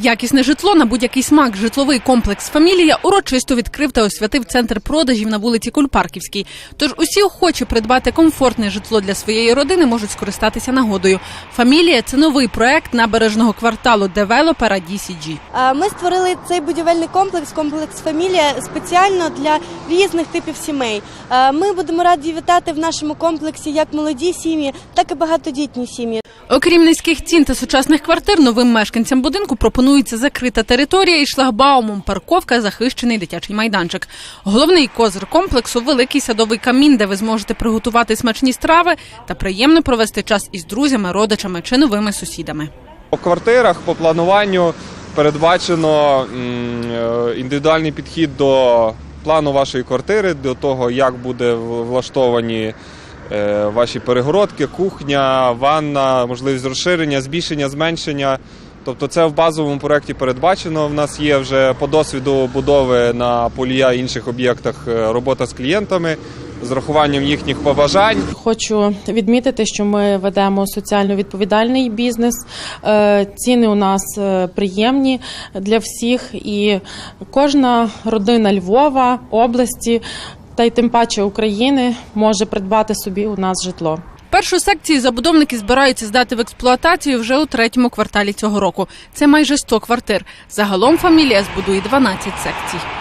Якісне житло на будь-який смак. Житловий комплекс Фамілія урочисто відкрив та освятив центр продажів на вулиці Кульпарківській. Тож усі охочі придбати комфортне житло для своєї родини можуть скористатися нагодою. Фамілія це новий проект набережного кварталу девелопера DCG. Е, Ми створили цей будівельний комплекс, комплекс Фамілія спеціально для різних типів сімей. Е, Ми будемо раді вітати в нашому комплексі як молоді сім'ї, так і багатодітні сім'ї. Окрім низьких цін та сучасних квартир, новим мешканцям будинку пропонується закрита територія із шлагбаумом, парковка, захищений дитячий майданчик. Головний козир комплексу великий садовий камін, де ви зможете приготувати смачні страви та приємно провести час із друзями, родичами чи новими сусідами. По квартирах по плануванню передбачено е, індивідуальний підхід до плану вашої квартири, до того, як буде влаштовані е, ваші перегородки, кухня, ванна, можливість розширення, збільшення, зменшення. Тобто це в базовому проєкті передбачено. В нас є вже по досвіду будови на полія інших об'єктах е, робота з клієнтами з рахуванням їхніх побажань. Хочу відмітити, що ми ведемо соціально відповідальний бізнес. Е, Ціни у нас е, приємні для всіх, і кожна родина Львова, області та й тим паче України може придбати собі у нас житло. Першу секцію забудовники збираються здати в експлуатацію вже у третьому кварталі цього року. Це майже 100 квартир. Загалом фамілія збудує 12 секцій.